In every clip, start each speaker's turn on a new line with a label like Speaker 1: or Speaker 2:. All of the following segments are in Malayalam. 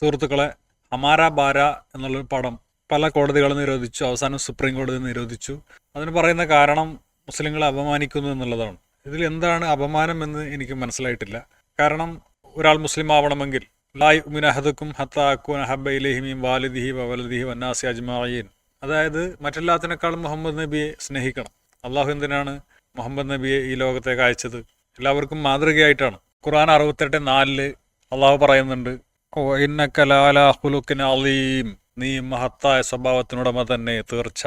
Speaker 1: സുഹൃത്തുക്കളെ അമാര ബാര എന്നുള്ളൊരു പടം പല കോടതികളും നിരോധിച്ചു അവസാനം സുപ്രീം കോടതി നിരോധിച്ചു. അതിന് പറയുന്ന കാരണം മുസ്ലിങ്ങളെ അപമാനിക്കുന്നു എന്നുള്ളതാണ്. ഇതിൽ എന്താണ് അപമാനം എന്ന് എനിക്ക് മനസ്സിലായിട്ടില്ല. കാരണം ഒരാൾ മുസ്ലിം ആവണമെങ്കിൽ ലായ് ഹത്ത ഹത്താക്കുൻ ഹബ്ബ ഇലഹിമീം വാലിദിഹി വവലദിഹി വന്നാസി അജ്മായീൻ അതായത് മറ്റെല്ലാത്തിനേക്കാളും മുഹമ്മദ് നബിയെ സ്നേഹിക്കണം. അള്ളാഹു എന്തിനാണ് മുഹമ്മദ് നബിയെ ഈ ലോകത്തേക്ക് അയച്ചത്? എല്ലാവർക്കും മാതൃകയായിട്ടാണ്. ഖുർആൻ അറുപത്തെട്ട് നാലിൽ അള്ളാഹു പറയുന്നുണ്ട് ഓ ഇന്നക്കലാലുക്കിൻ അലീം. നീ മഹത്തായ സ്വഭാവത്തിനുടമ തന്നെ തീർച്ച.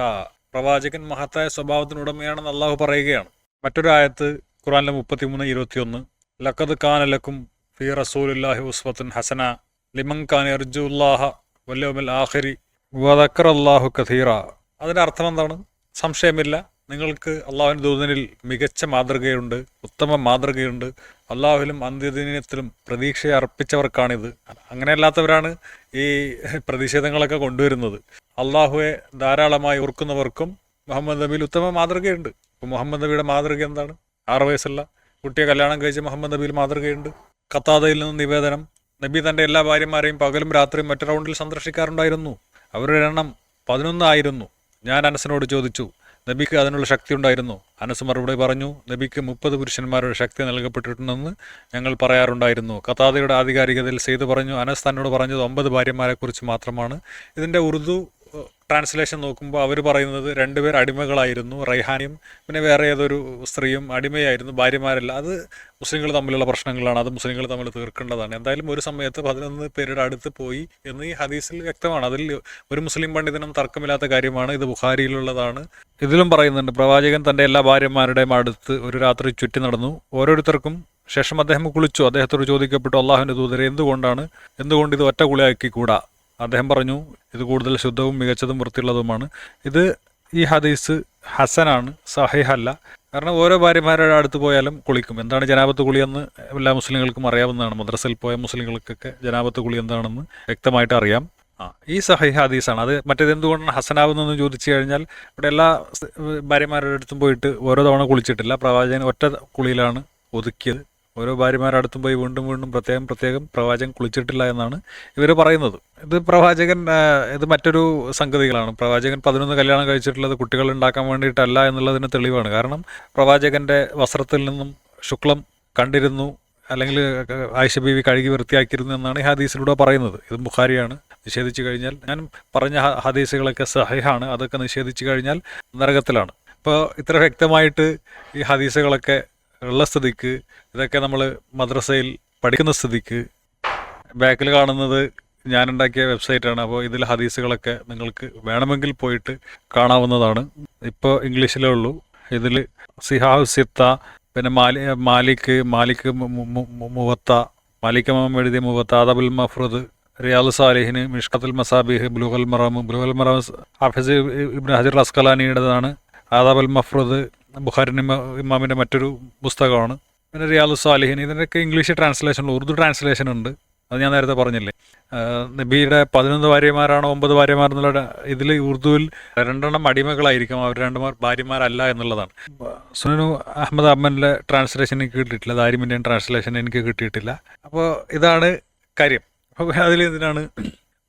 Speaker 1: പ്രവാചകൻ മഹത്തായ സ്വഭാവത്തിനുടമയാണെന്ന് അള്ളാഹു പറയുകയാണ്. മറ്റൊരു ആയത്ത് ഖുറാനിലെ മുപ്പത്തിമൂന്ന് ഇരുപത്തിയൊന്ന്. ലക്കത് കാനലക്കും ഫി റസൂലുല്ലാഹി ഉസ്വത്തുൻ ഹസന. ലിമൻ ഖാൻ അർജുല്ലാഹ വല്യോമിൽ ആഖിരി. വദക്കർ അള്ളാഹു കഥീറ. അതിന്റെ അർത്ഥം എന്താണ്? സംശയമില്ല. നിങ്ങൾക്ക് അള്ളാഹുവിന്റെ ദൂതനിൽ മികച്ച മാതൃകയുണ്ട് ഉത്തമ മാതൃകയുണ്ട്. അള്ളാഹുവിലും അന്ത്യദിനത്തിലും പ്രതീക്ഷ അർപ്പിച്ചവർക്കാണിത്. അങ്ങനെയല്ലാത്തവരാണ് ഈ പ്രതിഷേധങ്ങളൊക്കെ കൊണ്ടുവരുന്നത്. അള്ളാഹുവെ ധാരാളമായി ഓർക്കുന്നവർക്കും മുഹമ്മദ് നബിയിൽ ഉത്തമ മാതൃകയുണ്ട്. ഇപ്പം മുഹമ്മദ് നബിയുടെ മാതൃക എന്താണ്? ആറ് വയസ്സുള്ള കുട്ടിയെ കല്യാണം കഴിച്ച് മുഹമ്മദ് നബിയിൽ മാതൃകയുണ്ട്. കത്താതയിൽ നിന്ന് നിവേദനം. നബി തന്റെ എല്ലാ ഭാര്യമാരെയും പകലും രാത്രിയും മറ്റു റൗണ്ടിൽ സന്ദർശിക്കാറുണ്ടായിരുന്നു. അവരുടെ എണ്ണം പതിനൊന്നായിരുന്നു. ഞാൻ അനസിനോട് ചോദിച്ചു നബിക്ക് അതിനുള്ള ശക്തി ഉണ്ടായിരുന്നു. അനസ് മറുപടി പറഞ്ഞു നബിക്ക് മുപ്പത് പുരുഷന്മാരുടെ ശക്തി നൽകപ്പെട്ടിട്ടുണ്ടെന്ന് ഞങ്ങൾ പറയാറുണ്ടായിരുന്നു. കഥാതയുടെ ആധികാരികതയിൽ സെയ്ത് പറഞ്ഞു അനസ് തന്നോട് പറഞ്ഞത് ഒമ്പത് ഭാര്യമാരെക്കുറിച്ച് മാത്രമാണ്. ഇതിന്റെ ഉറുദു ട്രാൻസ്ലേഷൻ നോക്കുമ്പോൾ അവർ പറയുന്നത് രണ്ടുപേർ അടിമകളായിരുന്നു റൈഹാനിയും പിന്നെ വേറെ ഏതൊരു സ്ത്രീയും അടിമയായിരുന്നു ഭാര്യമാരല്ല. അത് മുസ്ലിങ്ങൾ തമ്മിലുള്ള പ്രശ്നങ്ങളാണ് അത് മുസ്ലിങ്ങൾ തമ്മിൽ തീർക്കേണ്ടതാണ്. എന്തായാലും ഒരു സമയത്ത് പതിനൊന്ന് പേരുടെ അടുത്ത് പോയി എന്ന് ഈ ഹദീസിൽ വ്യക്തമാണ്. അതിൽ ഒരു മുസ്ലിം പണ്ഡിതനും തർക്കമില്ലാത്ത കാര്യമാണ് ഇത് ബുഖാരിയിലുള്ളതാണ്. ഇതിലും പറയുന്നുണ്ട് പ്രവാചകൻ തന്റെ എല്ലാ ഭാര്യമാരുടെയും അടുത്ത് ഒരു രാത്രി ചുറ്റി നടന്നു. ഓരോരുത്തർക്കും ശേഷം അദ്ദേഹം കുളിച്ചു. അദ്ദേഹത്തോട് ചോദിക്കപ്പെട്ടു അള്ളാഹുവിന്റെ ദൂതരെ എന്തുകൊണ്ടാണ്? എന്തുകൊണ്ട് ഇത് ഒറ്റ കുളിയാക്കി കൂടാ അദ്ദേഹം പറഞ്ഞു ഇത് കൂടുതൽ ശുദ്ധവും മികച്ചതും വൃത്തിയുള്ളതുമാണ്. ഇത് ഈ ഹദീസ് ഹസനാണ് സഹിഹല്ല. കാരണം ഓരോ ഭാര്യമാരുടെ അടുത്ത് പോയാലും കുളിക്കും. എന്താണ് ജനാപത്ത് കുളിയെന്ന് എല്ലാ മുസ്ലിങ്ങൾക്കും അറിയാവുന്നതാണ്. മദ്രസയിൽ പോയ മുസ്ലിങ്ങൾക്കൊക്കെ ജനാപത്ത് കുളി എന്താണെന്ന് വ്യക്തമായിട്ട് അറിയാം. ആ ഈ സഹി ഹദീസാണ്. അത് മറ്റേത് എന്തുകൊണ്ടാണ് ഹസനാവുന്നതെന്ന് ചോദിച്ചു കഴിഞ്ഞാൽ ഇവിടെ എല്ലാ ഭാര്യമാരുടെ അടുത്തും പോയിട്ട് ഓരോ തവണ കുളിച്ചിട്ടില്ല. പ്രവാചകൻ ഒറ്റ കുളിയിലാണ് ഒതുക്കിയത്. ഓരോ ഭാര്യമാരുടെ അടുത്തും പോയി വീണ്ടും വീണ്ടും പ്രത്യേകം പ്രത്യേകം പ്രവാചകൻ കുളിച്ചിട്ടില്ല എന്നാണ് ഇവർ പറയുന്നത്. ഇത് പ്രവാചകൻ ഇത് മറ്റൊരു സംഗതികളാണ്. പ്രവാചകൻ പതിനൊന്ന് കല്യാണം കഴിച്ചിട്ടുള്ളത് കുട്ടികൾ ഉണ്ടാക്കാൻ വേണ്ടിയിട്ടല്ല എന്നുള്ളതിന് തെളിവാണ്. കാരണം പ്രവാചകന്റെ വസ്ത്രത്തിൽ നിന്നും ശുക്ലം കണ്ടിരുന്നു അല്ലെങ്കിൽ ആയിഷ ബീവി കഴുകി വൃത്തിയാക്കിയിരുന്നു എന്നാണ് ഈ ഹദീസിലൂടെ പറയുന്നത്. ഇത് ബുഖാരിയാണ് നിഷേധിച്ചു കഴിഞ്ഞാൽ. ഞാൻ പറഞ്ഞ ഹദീസുകളൊക്കെ സഹിഹാണ് അതൊക്കെ നിഷേധിച്ചു കഴിഞ്ഞാൽ നരകത്തിലാണ്. ഇപ്പോൾ ഇത്ര വ്യക്തമായിട്ട് ഈ ഹദീസുകളൊക്കെ ഉള്ള സ്ഥിതിക്ക് ഇതൊക്കെ നമ്മൾ മദ്രസയിൽ പഠിക്കുന്ന സ്ഥിതിക്ക് ബാക്കിൽ കാണുന്നത് ഞാനുണ്ടാക്കിയ വെബ്സൈറ്റാണ്. അപ്പോൾ ഇതിൽ ഹദീസുകളൊക്കെ നിങ്ങൾക്ക് വേണമെങ്കിൽ പോയിട്ട് കാണാവുന്നതാണ്. ഇപ്പോൾ ഇംഗ്ലീഷിലേ ഉള്ളൂ. ഇതിൽ സിഹാഹു സിത്ത പിന്നെ മാലി മാലിക് മാലിക് മുവത്ത മാലിക് മം എഴുതിയ മുവത്ത അദബുൽ മഫ്രുദ് റിയാൽ സാലിഹിന് മിഷ്കത്തുൽ മസാബിഹ് ബ്ലുഹൽ മറാം ബ്ലുഹൽ മറാം ഹാഫിസ് ഇബ്നു ഹജർ അസ്കലാനിയുടേതാണ്. ആദാബൽ മഫ്രുദ് ബുഖാരി ഇമാമിന്റെ മറ്റൊരു പുസ്തകമാണ്. പിന്നെ റിയാലു സാലിഹിൻ ഇതിനൊക്കെ ഇംഗ്ലീഷ് ട്രാൻസ്ലേഷൻ ഉറുദു ട്രാൻസ്ലേഷൻ ഉണ്ട്. അത് ഞാൻ നേരത്തെ പറഞ്ഞില്ലേ. നബിയുടെ പതിനൊന്ന് ഭാര്യമാരാണോ ഒമ്പത് ഭാര്യമാർ എന്നുള്ള ഇതിൽ ഉറുദുവിൽ രണ്ടെണ്ണം അടിമകളായിരിക്കും. അവർ രണ്ട് ഭാര്യമാരല്ല എന്നുള്ളതാണ്. സുനു അഹമ്മദ് അമ്മന്റെ ട്രാൻസ്ലേഷൻ എനിക്ക് കിട്ടിയിട്ടില്ല. ദാരിമിന്റെയും ട്രാൻസ്ലേഷൻ എനിക്ക് കിട്ടിയിട്ടില്ല. അപ്പോൾ ഇതാണ് കാര്യം. അപ്പോൾ അതിൽ ഇതിനാണ്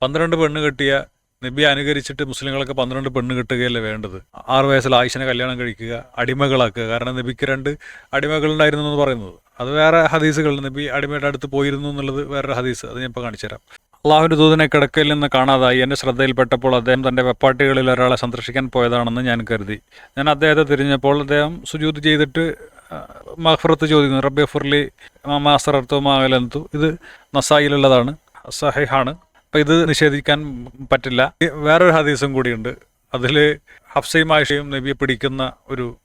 Speaker 1: പന്ത്രണ്ട് പെണ്ണ് കെട്ടിയ നബി അനുകരിച്ചിട്ട് മുസ്ലിങ്ങളൊക്കെ പന്ത്രണ്ട് പെണ്ണ് കിട്ടുകയല്ലേ വേണ്ടത്? ആറു വയസ്സിൽ ആയിഷനെ കല്യാണം കഴിക്കുക അടിമകളാക്കുക. കാരണം നബിക്ക് രണ്ട് അടിമകളുണ്ടായിരുന്നു എന്ന് പറയുന്നത്. അത് വേറെ ഹദീസുകൾ. നബി അടിമയുടെ അടുത്ത് പോയിരുന്നു എന്നുള്ളത് വേറൊരു ഹദീസ്. അത് ഞാൻ ഇപ്പോൾ കാണിച്ചു തരാം. അള്ളാഹുവിന്റെ ദൂതനെ കിടക്കയിൽ നിന്ന് കാണാതായി. എന്റെ ശ്രദ്ധയിൽപ്പെട്ടപ്പോൾ അദ്ദേഹം തന്റെ വെപ്പാട്ടികളിൽ ഒരാളെ സന്ദർശിക്കാൻ പോയതാണെന്ന് ഞാൻ കരുതി. ഞാൻ അദ്ദേഹത്തെ തിരിഞ്ഞപ്പോൾ അദ്ദേഹം സുജൂത് ചെയ്തിട്ട് മഹ്ഫറത്ത് ചോദിക്കുന്നു റബ്ബെ ഫുർലി മാസ്റ്റർ മാകലന്തു ഇത് നസായിലുള്ളതാണ് സഹിഹാണ്. അപ്പം ഇത് നിഷേധിക്കാൻ പറ്റില്ല. വേറൊരു ഹദീസും കൂടിയുണ്ട്. അതിൽ ഹഫ്സയും ആയിഷയും നബിയെ പിടിക്കുന്ന ഒരു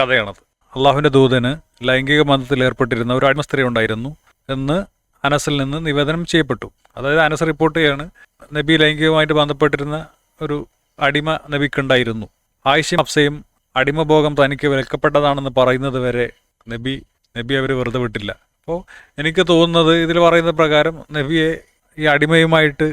Speaker 1: കഥയാണത്. അള്ളാഹുവിന്റെ ദൂതന് ലൈംഗിക ബന്ധത്തിൽ ഏർപ്പെട്ടിരുന്ന ഒരു അടിമ സ്ത്രീ ഉണ്ടായിരുന്നു എന്ന് അനസിൽ നിന്ന് നിവേദനം ചെയ്യപ്പെട്ടു. അതായത് അനസ് റിപ്പോർട്ട് ചെയ്യാണ് നബി ലൈംഗികമായിട്ട് ബന്ധപ്പെട്ടിരുന്ന ഒരു അടിമ നബിക്കുണ്ടായിരുന്നു. ആയിഷയും ഹഫ്സയും അടിമഭോഗം തനിക്ക് വിലക്കപ്പെട്ടതാണെന്ന് പറയുന്നത് വരെ നബി നബി അവർ വെറുതെ വിട്ടില്ല. അപ്പോൾ എനിക്ക് തോന്നുന്നത് ഇതിൽ പറയുന്ന പ്രകാരം നബിയെ ഈ അടിമയുമായിട്ട്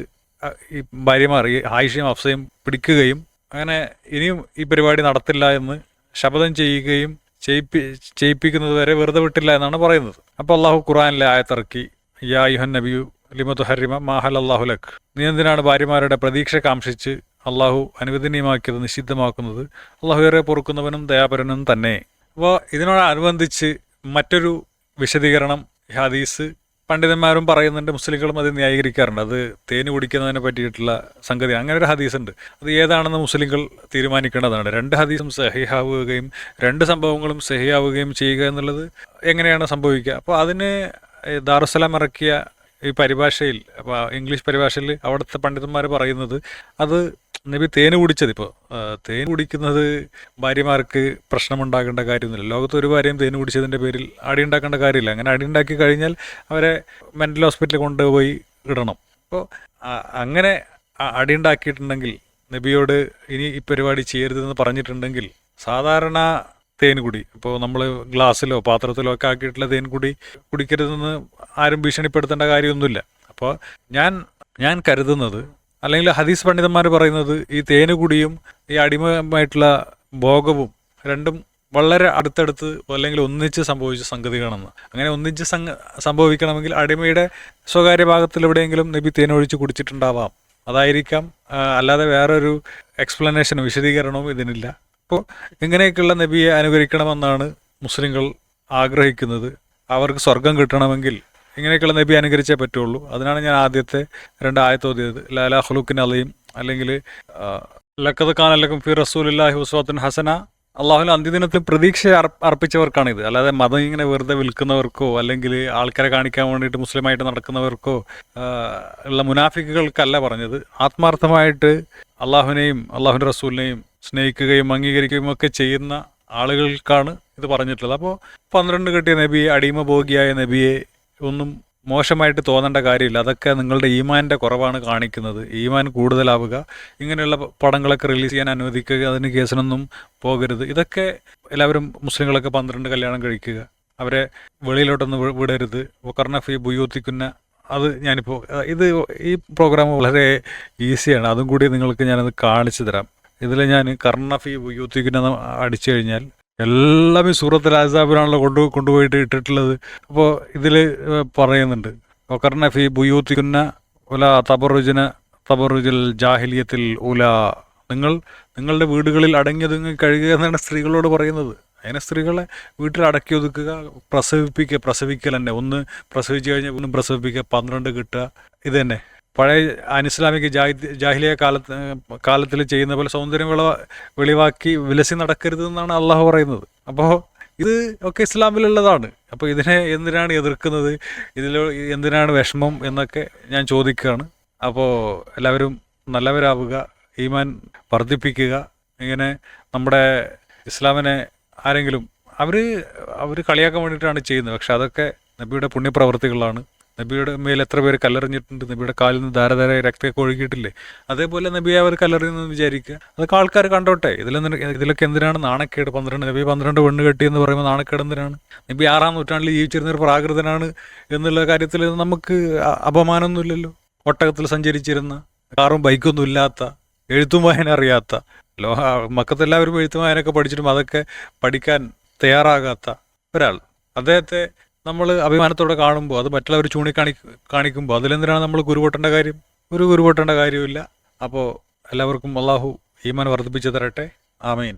Speaker 1: ഈ ഭാര്യമാർ ഈ ആയിഷയും അഫ്സയും പിടിക്കുകയും അങ്ങനെ ഇനിയും ഈ പരിപാടി നടത്തില്ല എന്ന് ശപഥം ചെയ്യുകയും ചെയ്യിപ്പി ചെയ്യിപ്പിക്കുന്നത് വരെ വെറുതെ വിട്ടില്ല എന്നാണ് പറയുന്നത്. അപ്പോൾ അള്ളാഹു ഖുറാനിലെ ആയത്തിറക്കി യാ യുഹൻ നബിയു ലിമത്ത് ഹരിമ മാഹൽ അള്ളാഹു ലഖ് നീ എന്തിനാണ് ഭാര്യമാരുടെ പ്രതീക്ഷ കാംക്ഷിച്ച് അള്ളാഹു അനുവദനീയമാക്കിയത് നിഷിദ്ധമാക്കുന്നത്? അള്ളാഹു ഏറെ പൊറുക്കുന്നവനും ദയാപരനും തന്നെ. അപ്പോൾ ഇതിനോടനുബന്ധിച്ച് മറ്റൊരു വിശദീകരണം ഹദീസ് പണ്ഡിതന്മാരും പറയുന്നുണ്ട് മുസ്ലിങ്ങളും അത് ന്യായീകരിക്കാറുണ്ട്. അത് തേന് കുടിക്കുന്നതിനെ പറ്റിയിട്ടുള്ള സംഗതി. അങ്ങനെ ഒരു ഹദീസ് ഉണ്ട്. അത് ഏതാണെന്ന് മുസ്ലിങ്ങൾ തീരുമാനിക്കേണ്ടതാണ്. രണ്ട് ഹദീസും സഹിയാവുകയും രണ്ട് സംഭവങ്ങളും സഹിയാവുകയും ചെയ്യുക എന്നുള്ളത് എങ്ങനെയാണ് സംഭവിക്കുക? അപ്പോൾ അതിന് ദാറുസലാം ഇറക്കിയ ഈ പരിഭാഷയിൽ അപ്പോൾ ഇംഗ്ലീഷ് പരിഭാഷയിൽ അവിടുത്തെ പണ്ഡിതന്മാർ പറയുന്നത് അത് നബി തേൻ കുടിച്ചത് ഇപ്പോൾ തേൻ കുടിക്കുന്നത് ഭാര്യമാർക്ക് പ്രശ്നമുണ്ടാകേണ്ട കാര്യമൊന്നുമില്ല. ലോകത്ത് ഒരു ഭാര്യയും തേൻ കുടിച്ചതിന്റെ പേരിൽ അടി ഉണ്ടാക്കേണ്ട കാര്യമില്ല. അങ്ങനെ അടി ഉണ്ടാക്കി കഴിഞ്ഞാൽ അവരെ മെന്റൽ ഹോസ്പിറ്റലിൽ കൊണ്ടുപോയി ഇടണം. അപ്പോൾ അങ്ങനെ അടി ഉണ്ടാക്കിയിട്ടുണ്ടെങ്കിൽ നബിയോട് ഇനി ഈ പരിപാടി ചെയ്യരുതെന്ന് പറഞ്ഞിട്ടുണ്ടെങ്കിൽ സാധാരണ തേൻ കുടി. ഇപ്പോൾ നമ്മൾ ഗ്ലാസ്സിലോ പാത്രത്തിലോ ഒക്കെ ആക്കിയിട്ടുള്ള തേൻ കുടി കുടിക്കരുതെന്ന് ആരും ഭീഷണിപ്പെടുത്തേണ്ട കാര്യമൊന്നുമില്ല. അപ്പോൾ ഞാൻ ഞാൻ കരുതുന്നത് അല്ലെങ്കിൽ ഹദീസ് പണ്ഡിതന്മാർ പറയുന്നത് ഈ തേനുകുടിയും ഈ അടിമമായിട്ടുള്ള ഭോഗവും രണ്ടും വളരെ അടുത്തടുത്ത് അല്ലെങ്കിൽ ഒന്നിച്ച് സംഭവിച്ച സംഗതികളാണെന്ന്. അങ്ങനെ ഒന്നിച്ച് സംഭവിക്കണമെങ്കിൽ അടിമയുടെ സ്വകാര്യ ഭാഗത്തിൽ എവിടെയെങ്കിലും നബി തേനൊഴിച്ച് കുടിച്ചിട്ടുണ്ടാവാം. അതായിരിക്കാം അല്ലാതെ വേറൊരു എക്സ്പ്ലനേഷനും വിശദീകരണവും ഇതിനില്ല. അപ്പോൾ ഇങ്ങനെയൊക്കെയുള്ള നബിയെ അനുകരിക്കണമെന്നാണ് മുസ്ലിങ്ങൾ ആഗ്രഹിക്കുന്നത്. അവർക്ക് സ്വർഗം കിട്ടണമെങ്കിൽ ഇങ്ങനെയൊക്കെയുള്ള നബി അനുകരിച്ചേ പറ്റുള്ളൂ. അതിനാണ് ഞാൻ ആദ്യത്തെ രണ്ട് ആയത്തോതിയത് ലാല ഹുലുക്കിൻ അലയും അല്ലെങ്കിൽ ലക്കത് ഖാൻ അല്ലക്കും ഫി റസൂലില്ലാഹി ഹുസ്വാത്തിൻ ഹസന. അള്ളാഹുൽ അന്ത്യദിനത്തിൽ പ്രതീക്ഷ അർപ്പ- അർപ്പിച്ചവർക്കാണിത്. അല്ലാതെ മതം ഇങ്ങനെ വെറുതെ വിൽക്കുന്നവർക്കോ അല്ലെങ്കിൽ ആൾക്കാരെ കാണിക്കാൻ വേണ്ടിയിട്ട് മുസ്ലിമായിട്ട് നടക്കുന്നവർക്കോ ഉള്ള മുനാഫിക്കുകൾക്കല്ല പറഞ്ഞത്. ആത്മാർത്ഥമായിട്ട് അള്ളാഹുവിനെയും അള്ളാഹുവിന്റെ റസൂലിനെയും സ്നേഹിക്കുകയും അംഗീകരിക്കുകയും ഒക്കെ ചെയ്യുന്ന ആളുകൾക്കാണ് ഇത് പറഞ്ഞിട്ടുള്ളത്. അപ്പോൾ പന്ത്രണ്ട് കെട്ടിയ നബിയെ അടിമ ഭോഗിയായ നബിയെ ഒന്നും മോശമായിട്ട് തോന്നേണ്ട കാര്യമില്ല. അതൊക്കെ നിങ്ങളുടെ ഈമാന്റെ കുറവാണ് കാണിക്കുന്നത്. ഈമാൻ കൂടുതലാവുക. ഇങ്ങനെയുള്ള പടങ്ങളൊക്കെ റിലീസ് ചെയ്യാൻ അനുവദിക്കുക. അതിന് കേസിനൊന്നും പോകരുത്. ഇതൊക്കെ എല്ലാവരും മുസ്ലിങ്ങളൊക്കെ പന്ത്രണ്ട് കല്യാണം കഴിക്കുക. അവരെ വെളിയിലോട്ടൊന്നും വിടരുത്. വക്കർണ ഫി ബുയൂത്തിക്കുന്ന അത് ഞാനിപ്പോൾ ഇത് ഈ പ്രോഗ്രാം വളരെ ഈസിയാണ്. അതും കൂടി നിങ്ങൾക്ക് ഞാനത് കാണിച്ചു തരാം. ഇതിൽ ഞാൻ കർണഫി ബുയൂത്തിക്കുന്ന അടിച്ചു കഴിഞ്ഞാൽ എല്ലാം ഈ സൂറത്ത് രാജാപുരാണല്ലോ കൊണ്ടു കൊണ്ടുപോയിട്ട് ഇട്ടിട്ടുള്ളത്. അപ്പോൾ ഇതിൽ പറയുന്നുണ്ട്. ഒക്കർണഫി ബുയൂത്തിക്കുന്ന ഉല തബറുജിന തബറുജിൽ ജാഹിലിയത്തിൽ ഉല. നിങ്ങൾ നിങ്ങളുടെ വീടുകളിൽ അടങ്ങിയതുങ്ങ് കഴിയുക എന്നാണ് സ്ത്രീകളോട് പറയുന്നത്. അതിനെ സ്ത്രീകളെ വീട്ടിൽ അടക്കി ഒതുക്കുക പ്രസവിപ്പിക്കുക പ്രസവിക്കൽ തന്നെ. ഒന്ന് പ്രസവിച്ചു കഴിഞ്ഞാൽ വീണ്ടും പ്രസവിപ്പിക്കുക പന്ത്രണ്ട് കിട്ടുക. ഇത് തന്നെ. പഴയ അനിസ്ലാമിക ജാഹി- ജാഹിലിയ കാലത്ത് കാലത്തിൽ ചെയ്യുന്ന പോലെ സൗന്ദര്യം വിളവ വെളിവാക്കി വിലസി നടക്കരുത് എന്നാണ് അള്ളാഹു പറയുന്നത്. അപ്പോൾ ഇത് ഒക്കെ ഇസ്ലാമിലുള്ളതാണ്. അപ്പോൾ ഇതിനെ എന്തിനാണ് എതിർക്കുന്നത്? ഇതിൽ എന്തിനാണ് വിഷമം എന്നൊക്കെ ഞാൻ ചോദിക്കുകയാണ്. അപ്പോൾ എല്ലാവരും നല്ലവരാവുക ഈമാൻ വർദ്ധിപ്പിക്കുക. ഇങ്ങനെ നമ്മുടെ ഇസ്ലാമിനെ ആരെങ്കിലും അവർ അവർ കളിയാക്കാൻ വേണ്ടിയിട്ടാണ് ചെയ്യുന്നത്. പക്ഷെ അതൊക്കെ നബിയുടെ പുണ്യപ്രവർത്തികളാണ് നബിയുടെ മേൽ എത്ര പേര് കല്ലെറിഞ്ഞിട്ടുണ്ട്? നബിയുടെ കാലിൽ നിന്ന് ധാരധാര രക്തമൊക്കെ ഒഴുകിയിട്ടില്ലേ? അതേപോലെ നബിയെ അവർ കല്ലെറിയുന്നു വിചാരിക്കുക. അതൊക്കെ ആൾക്കാർ കണ്ടോട്ടെ. ഇതിലെന്തിന് ഇതിലൊക്കെ എന്തിനാണ് നാണക്കേട്? പന്ത്രണ്ട് നബി പന്ത്രണ്ട് പെണ്ണ് കെട്ടി എന്ന് പറയുമ്പോൾ നാണക്കേട് എന്തിനാണ്? നബി ആറാം നൂറ്റാണ്ടിൽ ജീവിച്ചിരുന്ന ഒരു പ്രാകൃതനാണ് എന്നുള്ള കാര്യത്തിൽ നമുക്ക് അപമാനമൊന്നുമില്ലല്ലോ. ഒട്ടകത്തിൽ സഞ്ചരിച്ചിരുന്ന കാറും ബൈക്കൊന്നും ഇല്ലാത്ത എഴുത്തും വായന അറിയാത്ത ലോഹ മക്കത്തെല്ലാവരും എഴുത്തും വായനയൊക്കെ പഠിച്ചിട്ടും അതൊക്കെ പഠിക്കാൻ തയ്യാറാകാത്ത ഒരാൾ. അദ്ദേഹത്തെ നമ്മൾ അഭിമാനത്തോടെ കാണുമ്പോൾ അത് മറ്റുള്ളവർ ചൂണ്ടിക്കാണി കാണിക്കുമ്പോൾ അതിലെന്തിനാണ് നമ്മൾ കുരുപൊട്ടേണ്ട കാര്യം? ഒരു കുരുപൊട്ടേണ്ട കാര്യമില്ല അപ്പോൾ എല്ലാവർക്കും അള്ളാഹു ഈമാൻ വർദ്ധിപ്പിച്ചു തരട്ടെ. ആമീൻ.